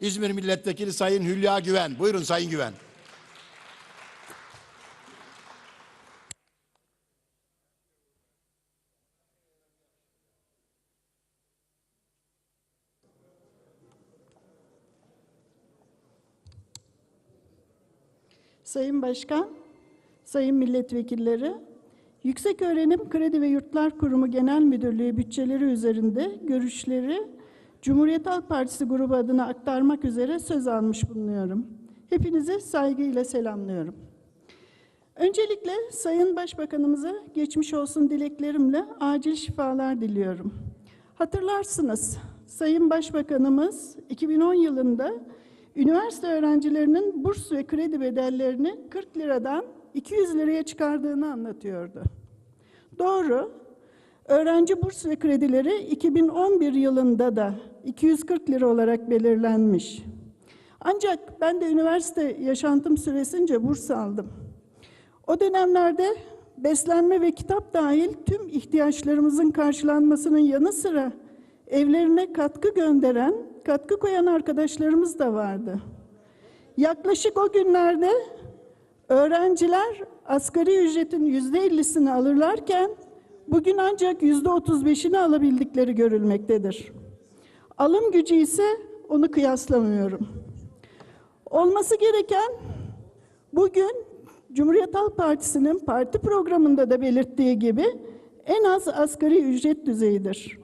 İzmir Milletvekili Sayın Hülya Güven. Buyurun Sayın Güven. Sayın Başkan, Sayın Milletvekilleri, Yükseköğrenim Kredi ve Yurtlar Kurumu Genel Müdürlüğü bütçeleri üzerinde görüşleri Cumhuriyet Halk Partisi grubu adına aktarmak üzere söz almış bulunuyorum. Hepinizi saygıyla selamlıyorum. Öncelikle Sayın Başbakanımıza geçmiş olsun dileklerimle acil şifalar diliyorum. Hatırlarsınız, Sayın Başbakanımız 2010 yılında üniversite öğrencilerinin burs ve kredi bedellerini 40 liradan 200 liraya çıkardığını anlatıyordu. Doğru, öğrenci burs ve kredileri 2011 yılında da 240 lira olarak belirlenmiş. Ancak ben de üniversite yaşantım süresince burs aldım. O dönemlerde beslenme ve kitap dahil tüm ihtiyaçlarımızın karşılanmasının yanı sıra evlerine katkı gönderen, katkı koyan arkadaşlarımız da vardı. Yaklaşık o günlerde öğrenciler asgari ücretin yüzde ellisini alırlarken bugün ancak yüzde otuz beşini alabildikleri görülmektedir. Alım gücü ise onu kıyaslamıyorum. Olması gereken bugün Cumhuriyet Halk Partisi'nin parti programında da belirttiği gibi en az asgari ücret düzeyidir.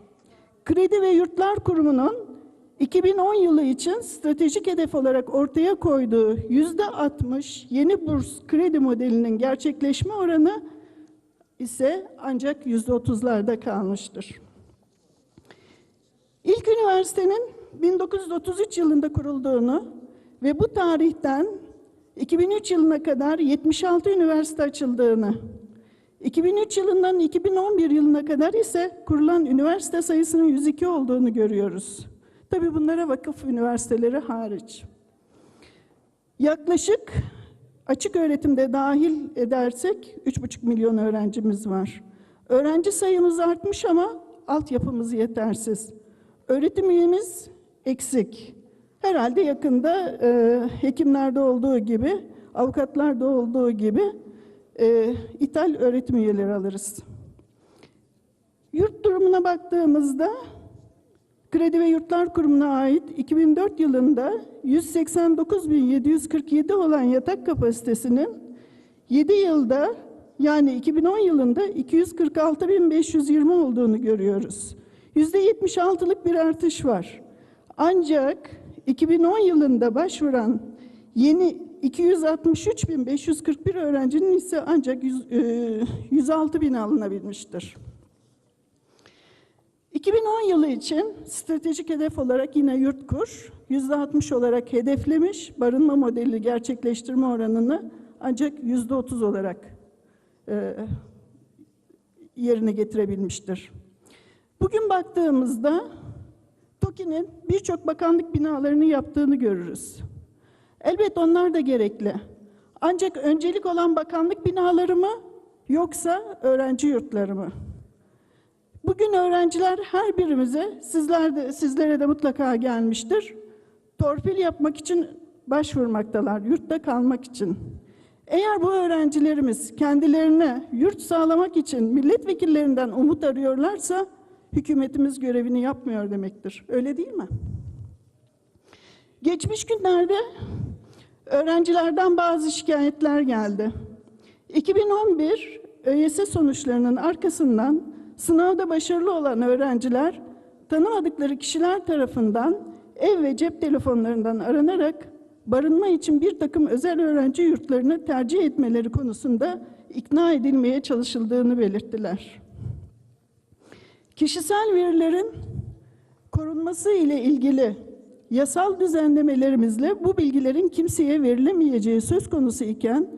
Kredi ve Yurtlar Kurumu'nun 2010 yılı için stratejik hedef olarak ortaya koyduğu yüzde 60 yeni burs kredi modelinin gerçekleşme oranı ise ancak yüzde 30'larda kalmıştır. İlk üniversitenin 1933 yılında kurulduğunu ve bu tarihten 2003 yılına kadar 76 üniversite açıldığını, 2003 yılından 2011 yılına kadar ise kurulan üniversite sayısının 102 olduğunu görüyoruz. Tabii bunlara vakıf üniversiteleri hariç. Yaklaşık açık öğretimde dahil edersek 3,5 milyon öğrencimiz var. Öğrenci sayımız artmış ama altyapımız yetersiz. Öğretim üyemiz eksik. Herhalde yakında e, hekimlerde olduğu gibi, avukatlarda olduğu gibi e, ithal öğretim üyeleri alırız. Yurt durumuna baktığımızda Kredi ve Yurtlar Kurumu'na ait 2004 yılında 189.747 olan yatak kapasitesinin 7 yılda yani 2010 yılında 246.520 olduğunu görüyoruz. %76'lık bir artış var. Ancak 2010 yılında başvuran yeni 263.541 öğrencinin ise ancak 100, e, 106 bin alınabilmiştir. 2010 yılı için stratejik hedef olarak yine Yurtkur %60 olarak hedeflemiş, barınma modeli gerçekleştirme oranını ancak %30 olarak e, yerine getirebilmiştir. Bugün baktığımızda TOKİ'nin birçok bakanlık binalarını yaptığını görürüz. Elbet onlar da gerekli. Ancak öncelik olan bakanlık binaları mı yoksa öğrenci yurtları mı? Bugün öğrenciler her birimize, sizler de, sizlere de mutlaka gelmiştir. Torpil yapmak için başvurmaktalar, yurtta kalmak için. Eğer bu öğrencilerimiz kendilerine yurt sağlamak için milletvekillerinden umut arıyorlarsa hükümetimiz görevini yapmıyor demektir. Öyle değil mi? Geçmiş günlerde öğrencilerden bazı şikayetler geldi. 2011 ÖYS sonuçlarının arkasından sınavda başarılı olan öğrenciler tanımadıkları kişiler tarafından ev ve cep telefonlarından aranarak barınma için bir takım özel öğrenci yurtlarını tercih etmeleri konusunda ikna edilmeye çalışıldığını belirttiler. Kişisel verilerin korunması ile ilgili yasal düzenlemelerimizle bu bilgilerin kimseye verilemeyeceği söz konusu iken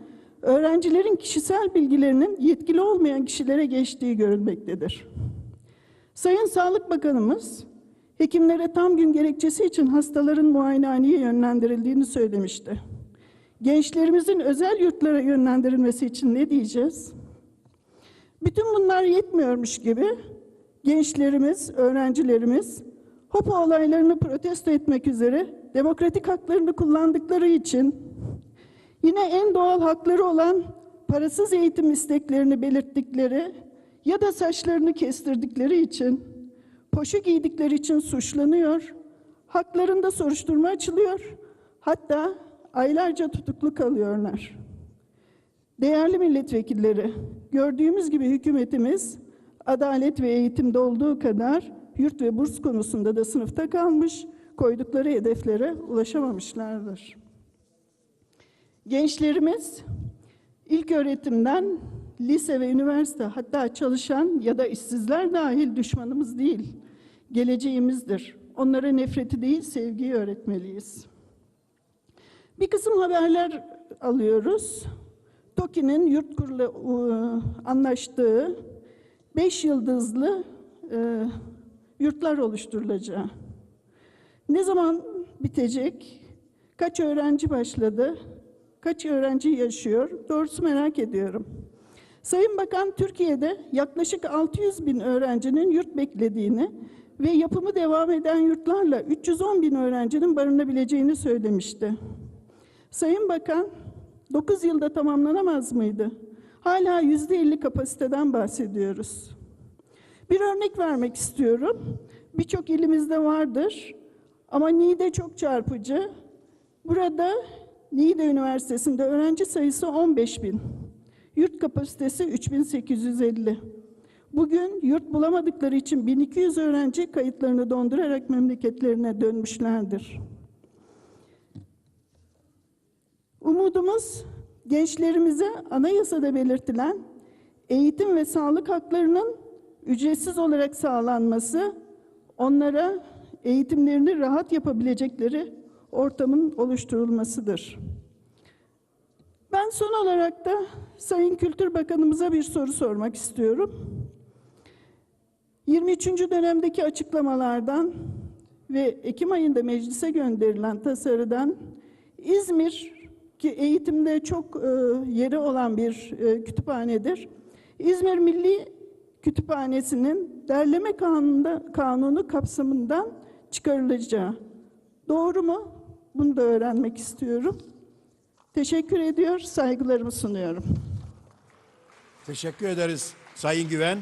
öğrencilerin kişisel bilgilerinin yetkili olmayan kişilere geçtiği görülmektedir. Sayın Sağlık Bakanımız hekimlere tam gün gerekçesi için hastaların muayenehaneye yönlendirildiğini söylemişti. Gençlerimizin özel yurtlara yönlendirilmesi için ne diyeceğiz? Bütün bunlar yetmiyormuş gibi gençlerimiz, öğrencilerimiz HOPA olaylarını protesto etmek üzere demokratik haklarını kullandıkları için yine en doğal hakları olan parasız eğitim isteklerini belirttikleri ya da saçlarını kestirdikleri için, poşu giydikleri için suçlanıyor, haklarında soruşturma açılıyor, hatta aylarca tutuklu kalıyorlar. Değerli milletvekilleri, gördüğümüz gibi hükümetimiz adalet ve eğitimde olduğu kadar yurt ve burs konusunda da sınıfta kalmış, koydukları hedeflere ulaşamamışlardır. Gençlerimiz ilk öğretimden lise ve üniversite hatta çalışan ya da işsizler dahil düşmanımız değil, geleceğimizdir. Onlara nefreti değil sevgiyi öğretmeliyiz. Bir kısım haberler alıyoruz. TOKİ'nin yurt kurulu e, anlaştığı 5 yıldızlı e, yurtlar oluşturulacağı. Ne zaman bitecek? Kaç öğrenci başladı? Kaç öğrenci yaşıyor? Doğrusu merak ediyorum. Sayın Bakan Türkiye'de yaklaşık 600 bin öğrencinin yurt beklediğini ve yapımı devam eden yurtlarla 310 bin öğrencinin barınabileceğini söylemişti. Sayın Bakan 9 yılda tamamlanamaz mıydı? Hala yüzde 50 kapasiteden bahsediyoruz. Bir örnek vermek istiyorum. Birçok ilimizde vardır ama Niğde çok çarpıcı. Burada Niğde Üniversitesi'nde öğrenci sayısı 15 bin. Yurt kapasitesi 3850. Bugün yurt bulamadıkları için 1200 öğrenci kayıtlarını dondurarak memleketlerine dönmüşlerdir. Umudumuz gençlerimize anayasada belirtilen eğitim ve sağlık haklarının ücretsiz olarak sağlanması, onlara eğitimlerini rahat yapabilecekleri ortamın oluşturulmasıdır. Ben son olarak da Sayın Kültür Bakanımıza bir soru sormak istiyorum. 23. dönemdeki açıklamalardan ve Ekim ayında meclise gönderilen tasarıdan İzmir ki eğitimde çok e, yeri olan bir e, kütüphanedir. İzmir Milli Kütüphanesi'nin derleme kanunda, kanunu kapsamından çıkarılacağı. Doğru mu? Bunu da öğrenmek istiyorum. Teşekkür ediyor, saygılarımı sunuyorum. Teşekkür ederiz Sayın Güven.